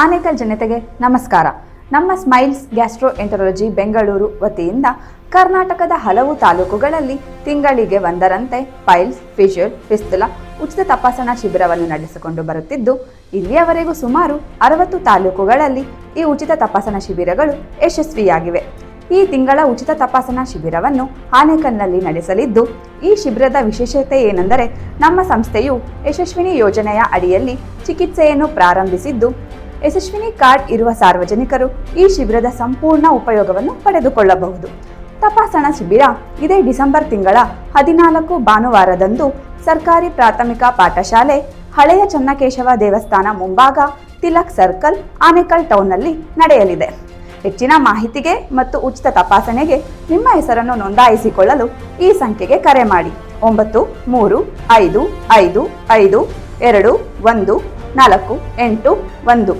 ಆನೇಕಲ್ ಜನತೆಗೆ ನಮಸ್ಕಾರ. ನಮ್ಮ ಸ್ಮೈಲ್ಸ್ ಗ್ಯಾಸ್ಟ್ರೋ ಎಂಟರಾಲಜಿ ಬೆಂಗಳೂರು ವತಿಯಿಂದ ಕರ್ನಾಟಕದ ಹಲವು ತಾಲೂಕುಗಳಲ್ಲಿ ತಿಂಗಳಿಗೆ ಒಂದರಂತೆ ಪೈಲ್ಸ್ ಫಿಶಿಯಲ್ ಪಿಸ್ತುಲ ಉಚಿತ ತಪಾಸಣಾ ಶಿಬಿರವನ್ನು ನಡೆಸಿಕೊಂಡು ಬರುತ್ತಿದ್ದು, ಇಲ್ಲಿಯವರೆಗೂ ಸುಮಾರು ಅರವತ್ತು ತಾಲೂಕುಗಳಲ್ಲಿ ಈ ಉಚಿತ ತಪಾಸಣಾ ಶಿಬಿರಗಳು ಯಶಸ್ವಿಯಾಗಿವೆ. ಈ ತಿಂಗಳ ಉಚಿತ ತಪಾಸಣಾ ಶಿಬಿರವನ್ನು ಆನೇಕಲ್ನಲ್ಲಿ ನಡೆಸಲಿದ್ದು, ಈ ಶಿಬಿರದ ವಿಶೇಷತೆ ಏನೆಂದರೆ ನಮ್ಮ ಸಂಸ್ಥೆಯು ಯಶಸ್ವಿನಿ ಯೋಜನೆಯ ಅಡಿಯಲ್ಲಿ ಚಿಕಿತ್ಸೆಯನ್ನು ಪ್ರಾರಂಭಿಸಿದ್ದು ಯಶಸ್ವಿನಿ ಕಾರ್ಡ್ ಇರುವ ಸಾರ್ವಜನಿಕರು ಈ ಶಿಬಿರದ ಸಂಪೂರ್ಣ ಉಪಯೋಗವನ್ನು ಪಡೆದುಕೊಳ್ಳಬಹುದು. ತಪಾಸಣಾ ಶಿಬಿರ ಇದೇ ಡಿಸೆಂಬರ್ ತಿಂಗಳ ಹದಿನಾಲ್ಕು ಭಾನುವಾರದಂದು ಸರ್ಕಾರಿ ಪ್ರಾಥಮಿಕ ಪಾಠಶಾಲೆ, ಹಳೆಯ ಚನ್ನಕೇಶವ ದೇವಸ್ಥಾನ ಮುಂಭಾಗ, ತಿಲಕ್ ಸರ್ಕಲ್, ಆನೇಕಲ್ ಟೌನ್ನಲ್ಲಿ ನಡೆಯಲಿದೆ. ಹೆಚ್ಚಿನ ಮಾಹಿತಿಗೆ ಮತ್ತು ಉಚಿತ ತಪಾಸಣೆಗೆ ನಿಮ್ಮ ಹೆಸರನ್ನು ನೋಂದಾಯಿಸಿಕೊಳ್ಳಲು ಈ ಸಂಖ್ಯೆಗೆ ಕರೆ ಮಾಡಿ. ಒಂಬತ್ತು, ಮೂರು, ಐದು ಐದು ಐದು ಎರಡು ಒಂದು ನಾಲ್ಕು ಎಂಟು ಒಂದು